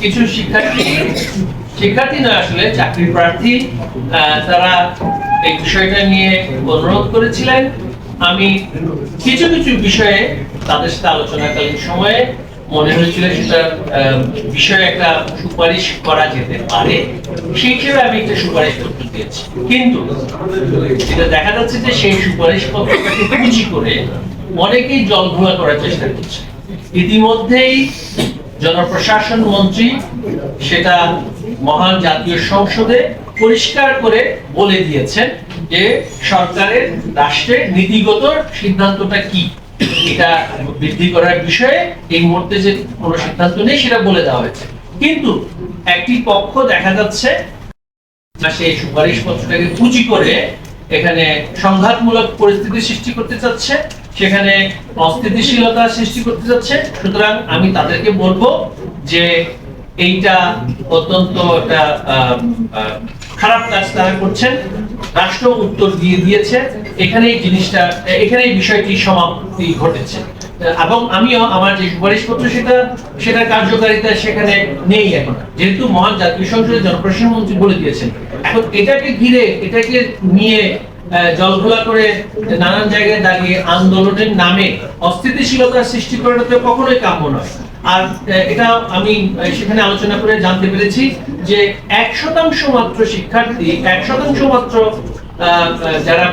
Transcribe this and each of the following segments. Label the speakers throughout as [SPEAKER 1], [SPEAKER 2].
[SPEAKER 1] কিছু শিক্ষার্থী শিক্ষার্থী নয় আসলে চাকরি প্রার্থী তারা এই বিষয়টা নিয়ে অনুরোধ করেছিলেন। আমি কিছু কিছু বিষয়ে তাদের সাথে আলোচনাকালীন সময়ে মনে হয়েছিল সেটা বিষয়ে একটা সুপারিশ করা যেতে পারে। সেই হিসেবে আমি একটা সুপারিশ পত্র দিয়েছি। কিন্তু যেটা দেখা যাচ্ছে যে সেই সুপারিশ পত্রটাকে পুঁজি করে অনেকেই জল ঘোলা করার চেষ্টা করছে। ইতিমধ্যেই জনপ্রশাসন মন্ত্রী সেটা মহান জাতীয় সংসদে পরিষ্কার করে বলে দিয়েছেন যে সরকারের রাষ্ট্রের নীতিগত সিদ্ধান্তটা কি? এটা বৃদ্ধি করার বিষয়ে এই মুহূর্তে যে কোনো সিদ্ধান্ত নেই, সেটা বলে দেওয়া হয়েছে। কিন্তু একটি পক্ষ দেখা যাচ্ছে সেই সুপারিশ পত্রটাকে পুঁজি করে এখানে সংঘাতমূলক পরিস্থিতি সৃষ্টি করতে চাচ্ছে, সেখানে অস্থিতিশীলতা সৃষ্টি করতে যাচ্ছে সুতরাং আমি তাদেরকে বলব যে এইটা অত্যন্ত একটা খারাপ কাজ তারা করছেন। রাষ্ট্র উত্তর দিয়ে দিয়েছে এখানে এই জিনিসটা এখানে এই বিষয়টি সমাপ্তি ঘটেছে। এবং আমিও আমার যে সুপারিশপত্র সেটা, সেটার কার্যকারিতা সেখানে নেই এখন। যেহেতু মহান জাতীয় সংসদের জনপ্রশাসন মন্ত্রী বলে দিয়েছেন। এখন এটাকে ঘিরে, এটাকে নিয়ে জলঘোলা করে নানান জায়গায় দাঁড়িয়ে আন্দোলনের নামে অস্থিতিশীলতার সৃষ্টি করাটা তো কখনোই কাম্য নয়। আর এটা আমি সেখানে আলোচনা করে জানতে পেরেছি যে এক শতাংশ মাত্র শিক্ষার্থী, এক শতাংশ মাত্র যারা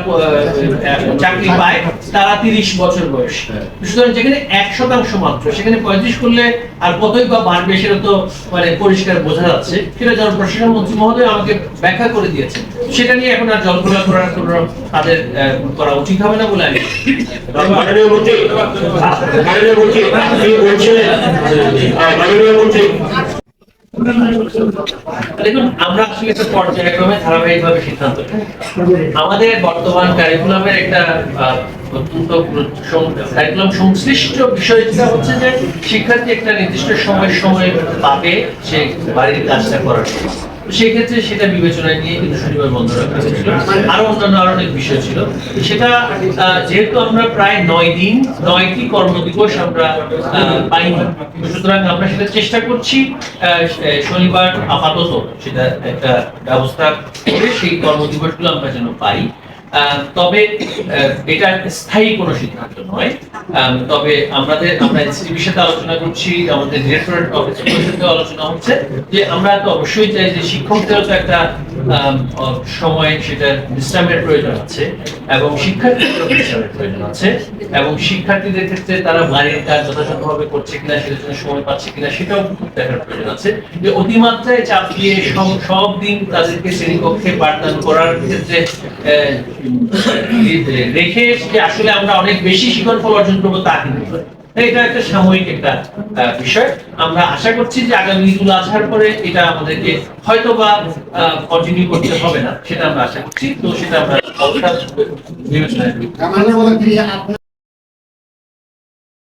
[SPEAKER 1] চাকরি পায় তারা তিরিশ বছর বয়স। সুতরাং যেখানে এক শতাংশ মাত্র সেখানে পঁয়ত্রিশ করলে আর কতই বা বাড়বে সেটা তো মানে পরিষ্কার বোঝা যাচ্ছে। সেটা জনপ্রশাসন মন্ত্রী মহোদয় আমাকে ব্যাখ্যা করে দিয়েছেন সেটা নিয়ে এখন আর জলঘোলা করার কোনো তাদের করা উচিত হবে না বলে আমি
[SPEAKER 2] মাননীয় মন্ত্রী মাননীয় মন্ত্রী বলছিলেন মাননীয় মন্ত্রী
[SPEAKER 1] দেখুন, আমরা আসলে একটা পর্যায়ক্রমে ধারাবাহিকভাবে সিদ্ধান্ত আমাদের বর্তমান কারিকুলামের একটা অত্যন্ত কারিকুলাম সংশ্লিষ্ট বিষয় যেটা হচ্ছে যে, শিক্ষার্থী একটা নির্দিষ্ট সময় সময় পাবে সে বাড়ির কাজটা করার জন্য। তো সেই ক্ষেত্রে সেটা বিবেচনায় নিয়ে কিন্তু শনিবার বন্ধ রাখা হয়েছিল আরও অন্যান্য আরও অনেক বিষয় ছিল সেটা যেহেতু আমরা প্রায় নয় দিন, নয়টি কর্মদিবস আমরা পাইনি, সুতরাং আমরা সেটা চেষ্টা করছি শনিবার আপাতত সেটা একটা ব্যবস্থা করে সেই কর্মদিবসগুলো আমরা যেন পাই তবে এটা স্থায়ী কোনো সিদ্ধান্ত নয়। তবে আমাদের, আমরা এনসিটিভির আলোচনা করছি, আমাদের ডিরেক্টরেট অফিসের সাথে আলোচনা হচ্ছে যে আমরা তো অবশ্যই চাই যে শিক্ষকদেরও তো একটা সময় সেটা বিশ্রামের প্রয়োজন আছে এবং শিক্ষার্থীদেরও বিশ্রামের প্রয়োজন আছে এবং শিক্ষার্থীদের ক্ষেত্রে তারা বাড়ির কাজ যথাযথভাবে করছে কিনা, সেটার জন্য সময় পাচ্ছে কিনা, সেটাও দেখার প্রয়োজন আছে। যে অতিমাত্রায় চাপ দিয়ে সব- দিন তাদেরকে শ্রেণীকক্ষে পাঠদান করার ক্ষেত্রে রেখে যে আসলে আমরা অনেক বেশি শিখন ফল অর্জন করব তা কিন্তু এটা একটা সাময়িক একটা বিষয়। আমরা আশা করছি যে আগামী ঈদুল আজহার পরে এটা আমাদেরকে হয়তো বা কন্টিনিউ করতে হবে না, সেটা আমরা আশা করছি। তো সেটা আমরা বিবেচনায়